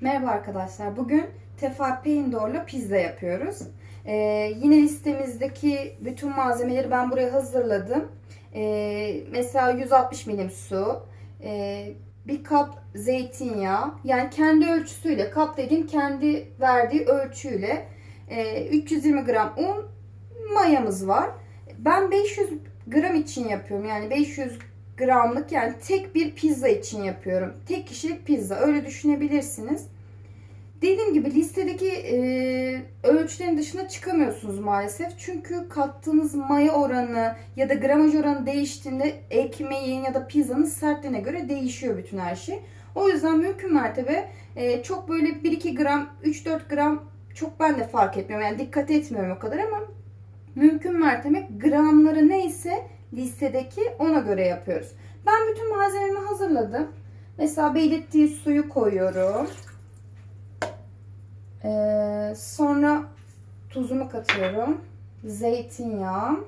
Merhaba arkadaşlar. Bugün Tefal Peynir'le pizza yapıyoruz. Ee, yine listemizdeki bütün malzemeleri ben buraya hazırladım. Ee, mesela 160 milim su, e, bir kap zeytinyağı, yani kendi ölçüsüyle, kap dediğim kendi verdiği ölçüyle, e, 320 gram un, mayamız var. Ben 500 gram için yapıyorum. Yani 500 gramlık yani tek bir pizza için yapıyorum. Tek kişilik pizza öyle düşünebilirsiniz. Dediğim gibi listedeki e, ölçülerin dışına çıkamıyorsunuz maalesef. Çünkü kattığınız maya oranı ya da gramaj oranı değiştiğinde ekmeğin ya da pizzanın sertliğine göre değişiyor bütün her şey. O yüzden mümkün mertebe e, çok böyle 1-2 gram, 3-4 gram çok ben de fark etmiyorum. Yani dikkat etmiyorum o kadar ama mümkün mertebe gramları neyse listedeki ona göre yapıyoruz. Ben bütün malzememi hazırladım. Mesela belirttiği suyu koyuyorum. Ee, sonra tuzumu katıyorum. Zeytinyağı.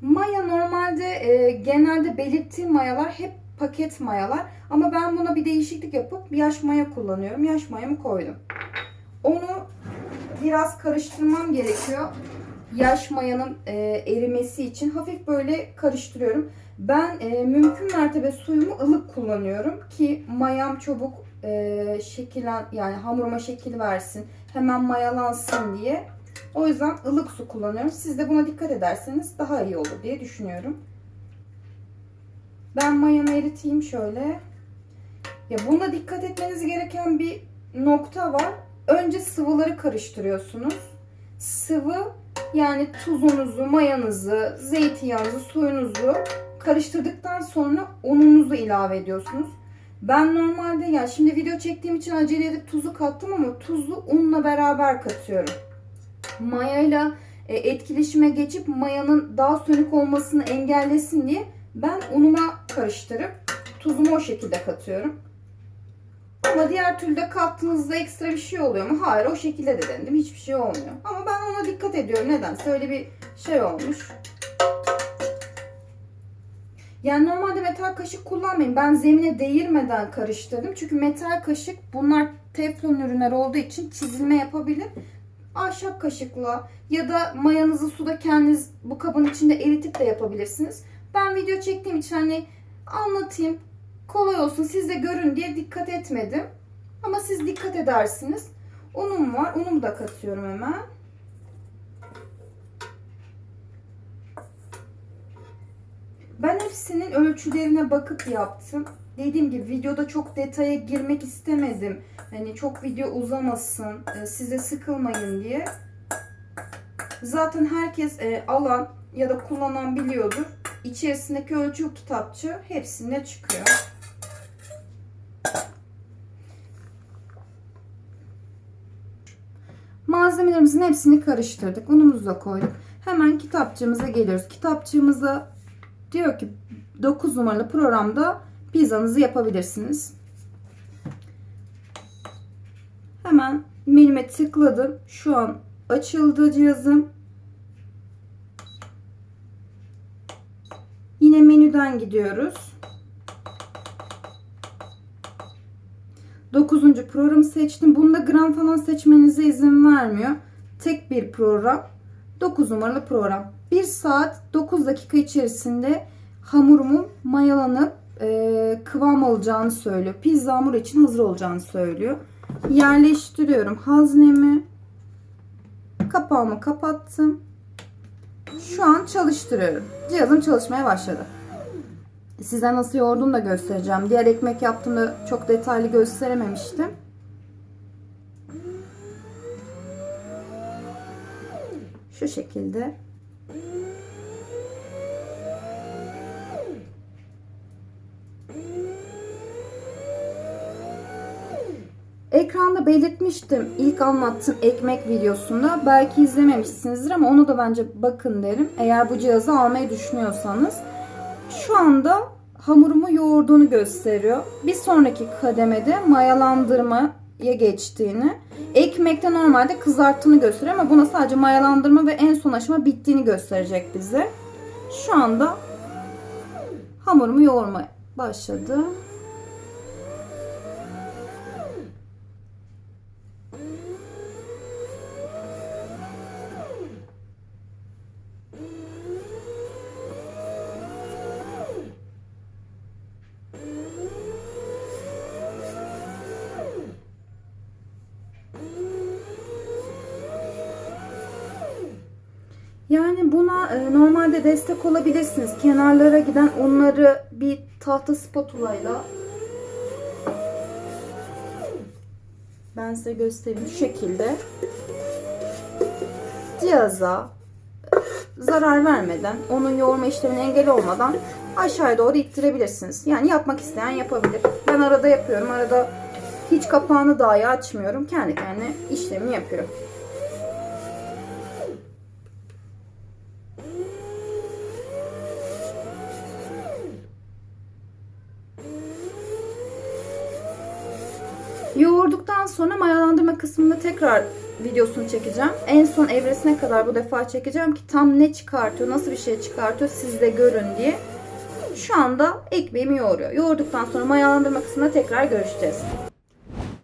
Maya normalde e, genelde belirttiğim mayalar hep paket mayalar. Ama ben buna bir değişiklik yapıp yaş maya kullanıyorum. Yaş mayamı koydum. Onu biraz karıştırmam gerekiyor. Yaş mayanın e, erimesi için hafif böyle karıştırıyorum. Ben e, mümkün mertebe suyumu ılık kullanıyorum ki mayam çabuk e, şekillen yani hamuruma şekil versin. Hemen mayalansın diye. O yüzden ılık su kullanıyorum. Siz de buna dikkat ederseniz daha iyi olur diye düşünüyorum. Ben mayamı eriteyim şöyle. Ya buna dikkat etmeniz gereken bir nokta var. Önce sıvıları karıştırıyorsunuz. Sıvı yani tuzunuzu, mayanızı, zeytinyağınızı, suyunuzu karıştırdıktan sonra ununuzu ilave ediyorsunuz. Ben normalde yani şimdi video çektiğim için acele edip tuzu kattım ama tuzu unla beraber katıyorum. Mayayla e, etkileşime geçip mayanın daha sönük olmasını engellesin diye ben unuma karıştırıp tuzumu o şekilde katıyorum. Ama diğer türlü de kattığınızda ekstra bir şey oluyor mu? Hayır o şekilde de denedim. Hiçbir şey olmuyor. Ama ben ona dikkat ediyorum. Nedense öyle bir şey olmuş. Yani normalde metal kaşık kullanmayın. Ben zemine değirmeden karıştırdım. Çünkü metal kaşık bunlar teflon ürünler olduğu için çizilme yapabilir. Ahşap kaşıkla ya da mayanızı suda kendiniz bu kabın içinde eritip de yapabilirsiniz. Ben video çektiğim için hani anlatayım kolay olsun siz de görün diye dikkat etmedim. Ama siz dikkat edersiniz. Unum var. Unumu da katıyorum hemen. Ben hepsinin ölçülerine bakıp yaptım. Dediğim gibi videoda çok detaya girmek istemedim. Hani çok video uzamasın, e, size sıkılmayın diye. Zaten herkes e, alan ya da kullanan biliyordur. İçerisindeki ölçü kitapçı hepsinde çıkıyor. Hepsini karıştırdık. Unumuzu da koyduk. Hemen kitapçığımıza geliyoruz. Kitapçığımıza diyor ki 9 numaralı programda pizzanızı yapabilirsiniz. Hemen menüme tıkladım. Şu an açıldı cihazım. Yine menüden gidiyoruz. 9. programı seçtim. Bunda gram falan seçmenize izin vermiyor. Tek bir program. 9 numaralı program. 1 saat 9 dakika içerisinde hamurumun mayalanıp e, kıvam alacağını söylüyor. Pizza hamuru için hazır olacağını söylüyor. Yerleştiriyorum haznemi. Kapağımı kapattım. Şu an çalıştırıyorum. Cihazım çalışmaya başladı. Size nasıl yoğurduğunu da göstereceğim. Diğer ekmek yaptığımda çok detaylı gösterememiştim. Şu şekilde. Ekranda belirtmiştim ilk anlattığım ekmek videosunda. Belki izlememişsinizdir ama onu da bence bakın derim. Eğer bu cihazı almayı düşünüyorsanız. Şu anda hamurumu yoğurduğunu gösteriyor. Bir sonraki kademede mayalandırmaya geçtiğini, ekmekte normalde kızarttığını gösteriyor ama buna sadece mayalandırma ve en son aşama bittiğini gösterecek bize. Şu anda hamurumu yoğurmaya başladı. Yani buna e, normalde destek olabilirsiniz. Kenarlara giden onları bir tahta spatula ile ben size göstereyim şu şekilde cihaza zarar vermeden, onun yoğurma işlemine engel olmadan aşağıya doğru ittirebilirsiniz. Yani yapmak isteyen yapabilir. Ben arada yapıyorum. Arada hiç kapağını dahi açmıyorum. Kendi kendine işlemini yapıyor. Yoğurduktan sonra mayalandırma kısmında tekrar videosunu çekeceğim. En son evresine kadar bu defa çekeceğim ki tam ne çıkartıyor, nasıl bir şey çıkartıyor siz de görün diye. Şu anda ekmeğimi yoğuruyor. Yoğurduktan sonra mayalandırma kısmında tekrar görüşeceğiz.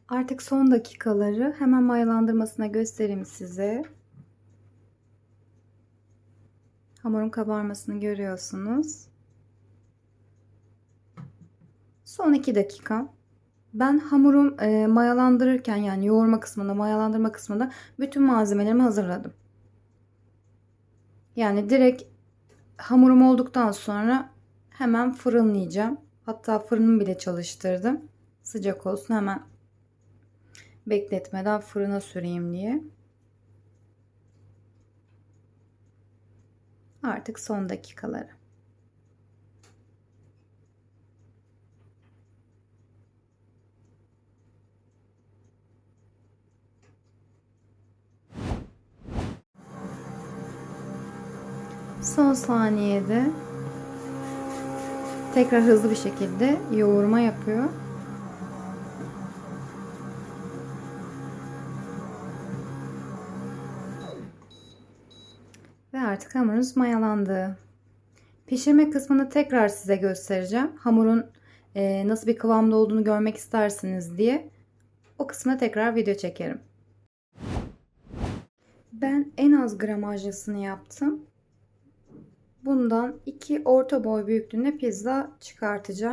Artık son dakikaları hemen mayalandırmasına göstereyim size. Hamurun kabarmasını görüyorsunuz. Son 2 dakika. Ben hamurum e, mayalandırırken yani yoğurma kısmında, mayalandırma kısmında bütün malzemelerimi hazırladım. Yani direkt hamurum olduktan sonra hemen fırınlayacağım. Hatta fırınımı bile çalıştırdım. Sıcak olsun hemen bekletmeden fırına süreyim diye. Artık son dakikaları. Son saniyede tekrar hızlı bir şekilde yoğurma yapıyor. Ve artık hamurumuz mayalandı. Pişirme kısmını tekrar size göstereceğim. Hamurun e, nasıl bir kıvamda olduğunu görmek istersiniz diye. O kısmına tekrar video çekerim. Ben en az gramajlısını yaptım. Bundan iki orta boy büyüklüğünde pizza çıkartacağım.